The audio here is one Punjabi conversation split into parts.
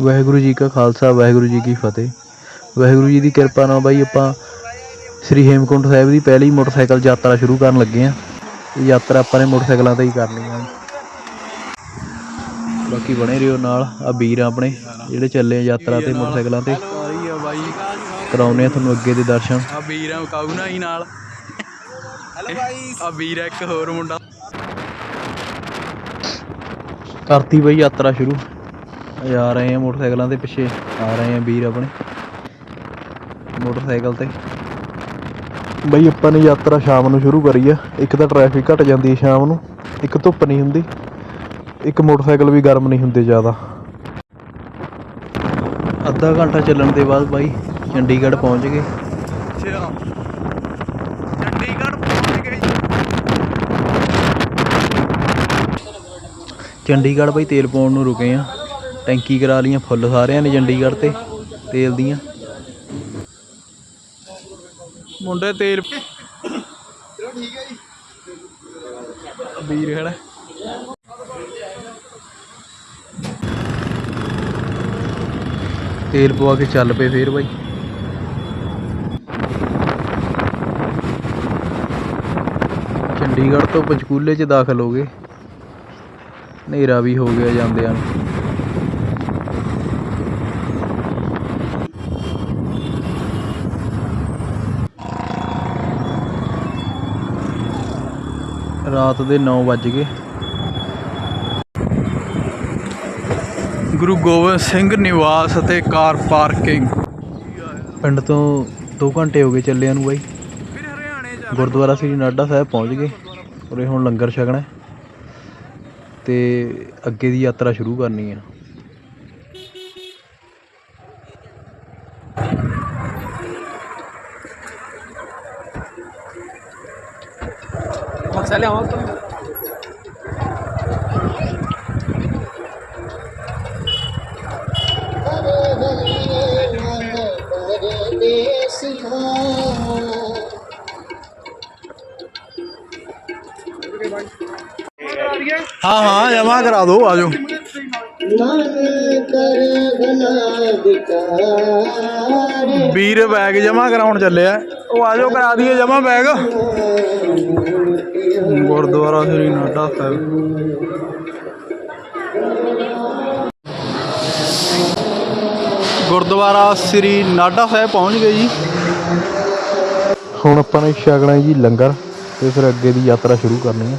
ਵਾਹਿਗੁਰੂ ਜੀ ਕਾ ਖਾਲਸਾ ਵਾਹਿਗੁਰੂ ਜੀ ਕੀ ਫਤਿਹ। ਵਾਹਿਗੁਰੂ ਜੀ ਦੀ ਕਿਰਪਾ ਨਾਲ ਬਾਈ ਆਪਾਂ ਸ੍ਰੀ ਹੇਮਕੁੰਟ ਸਾਹਿਬ ਦੀ ਪਹਿਲੀ ਮੋਟਰਸਾਈਕਲ ਯਾਤਰਾ ਸ਼ੁਰੂ ਕਰਨ ਲੱਗੇ ਆ ਇਹ ਯਾਤਰਾ ਆਪਾਂ ਨੇ ਮੋਟਰਸਾਈਕਲਾਂ ਤੇ ਹੀ ਕਰਨੀ ਆ। ਬਾਕੀ ਬਣੇ ਰਹੋ ਨਾਲ। ਆ ਵੀਰ ਆਪਣੇ ਜਿਹੜੇ ਚੱਲੇ ਆ ਯਾਤਰਾ ਤੇ ਮੋਟਰਸਾਈਕਲਾਂ ਤੇ। ਕਰਾਉਨੇ ਆ ਤੁਹਾਨੂੰ ਅੱਗੇ ਦੇ ਦਰਸ਼ਨ। ਆ ਵੀਰ ਆ ਕਾਊ ਨਾ ਹੀ ਨਾਲ। ਹੈਲੋ ਬਾਈ ਆ ਵੀਰ ਇੱਕ ਹੋਰ ਮੁੰਡਾ। ਕਰਤੀ ਬਈ ਯਾਤਰਾ ਸ਼ੁਰੂ। ਆ ਰਹੇ ਆ ਮੋਟਰਸਾਈਕਲਾਂ ਦੇ ਪਿੱਛੇ। ਆ ਰਹੇ ਆ ਵੀਰ ਆਪਣੇ। ਮੋਟਰਸਾਈਕਲ ਤੇ। ਬਈ ਆਪਾਂ ਨੇ ਯਾਤਰਾ ਸ਼ਾਮ ਨੂੰ ਸ਼ੁਰੂ ਕਰੀ ਆ। ਇੱਕ ਤਾਂ ਟ੍ਰੈਫਿਕ ਘਟ ਜਾਂਦੀ ਹੈ ਸ਼ਾਮ ਨੂੰ। ਇੱਕ ਧੁੱਪ ਨਹੀਂ ਹੁੰਦੀ। ਇੱਕ ਮੋਟਰਸਾਈਕਲ ਵੀ ਗਰਮ ਨਹੀਂ ਹੁੰਦੇ ਜ਼ਿਆਦਾ। ਅੱਧਾ ਘੰਟਾ ਚੱਲਣ ਦੇ ਬਾਅਦ ਬਾਈ ਚੰਡੀਗੜ੍ਹ ਪਹੁੰਚ ਗਏ। ਅੱਛਾ। ਚੰਡੀਗੜ੍ਹ ਪਹੁੰਚ ਗਏ। ਚੰਡੀਗੜ੍ਹ ਬਾਈ ਤੇਲ ਪਾਉਣ ਨੂੰ ਰੁਕੇ ਆ ਟੈਂਕੀ ਕਰਾ ਲਈਆਂ ਫੁੱਲ ਸਾਰਿਆਂ ਨੇ ਚੰਡੀਗੜ੍ਹ ਤੇ, ਤੇਲ ਦੀਆਂ। ਮੁੰਡੇ ਤੇਲ ਚਲੋ ਠੀਕ ਹੈ ਜੀ ਵੀਰ ਖੜਾ। ਤੇਲ ਪਵਾ ਕੇ ਚੱਲ ਪਏ ਫੇਰ ਬਾਈ। ਚੰਡੀਗੜ੍ਹ ਤੋਂ ਪੰਚਕੂਲੇ 'ਚ ਦਾਖਲ ਹੋ ਗਏ। ਹਨੇਰਾ ਵੀ ਹੋ ਗਿਆ ਜਾਂਦਿਆਂ ਨੂੰ। ਰਾਤ ਦੇ 9 ਵੱਜ ਗਏ। ਗੁਰੂ ਗੋਬਿੰਦ ਸਿੰਘ ਨਿਵਾਸ ਅਤੇ ਕਾਰ ਪਾਰਕਿੰਗ। ਪਿੰਡ ਤੋਂ 2 ਘੰਟੇ ਹੋ ਗਏ ਚੱਲਿਆਂ ਨੂੰ ਬਾਈ। ਗੁਰਦੁਆਰਾ ਸ੍ਰੀ ਨਾਡਾ ਸਾਹਿਬ ਪਹੁੰਚ ਗਏ ਉਰੇ ਹੁਣ ਲੰਗਰ ਛਕਣਾ ਹੈ। ਤੇ ਅੱਗੇ ਦੀ ਯਾਤਰਾ ਸ਼ੁਰੂ ਕਰਨੀ ਆ ਮਕਸਦ ਲਿਆਵਾਂ ਹਾਂ ਹਾਂ ਜਮਾ ਕਰਾ ਦੋ ਆਜੋ ਵੀਰ ਬੈਗ ਜਮਾ ਕਰਾਉਣ ਚੱਲਿਆ। ਉਹ ਆਜੋ ਕਰਾ ਦਈਏ ਜਮਾ ਬੈਗ ਗੁਰਦੁਆਰਾ ਸ੍ਰੀ ਨਾਡਾ ਸਾਹਿਬ। ਗੁਰਦੁਆਰਾ ਸ੍ਰੀ ਨਾਡਾ ਸਾਹਿਬ ਪਹੁੰਚ ਗਏ ਜੀ। ਹੁਣ ਆਪਾਂ ਨੇ ਛਕਣਾ ਹੈ ਜੀ ਲੰਗਰ ਤੇ ਫਿਰ ਅੱਗੇ ਦੀ ਯਾਤਰਾ ਸ਼ੁਰੂ ਕਰਨੀ ਹੈ।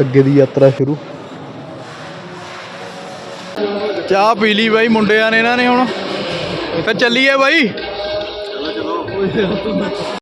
ਅੱਗੇ ਦੀ ਯਾਤਰਾ ਸ਼ੁਰੂ। ਚਾਹ ਪੀ ਲਈ ਬਾਈ, ਮੁੰਡਿਆਂ ਨੇ ਇਹਨਾਂ ਨੇ ਹੁਣ। ਤੇ ਚੱਲੀਏ ਬਾਈ।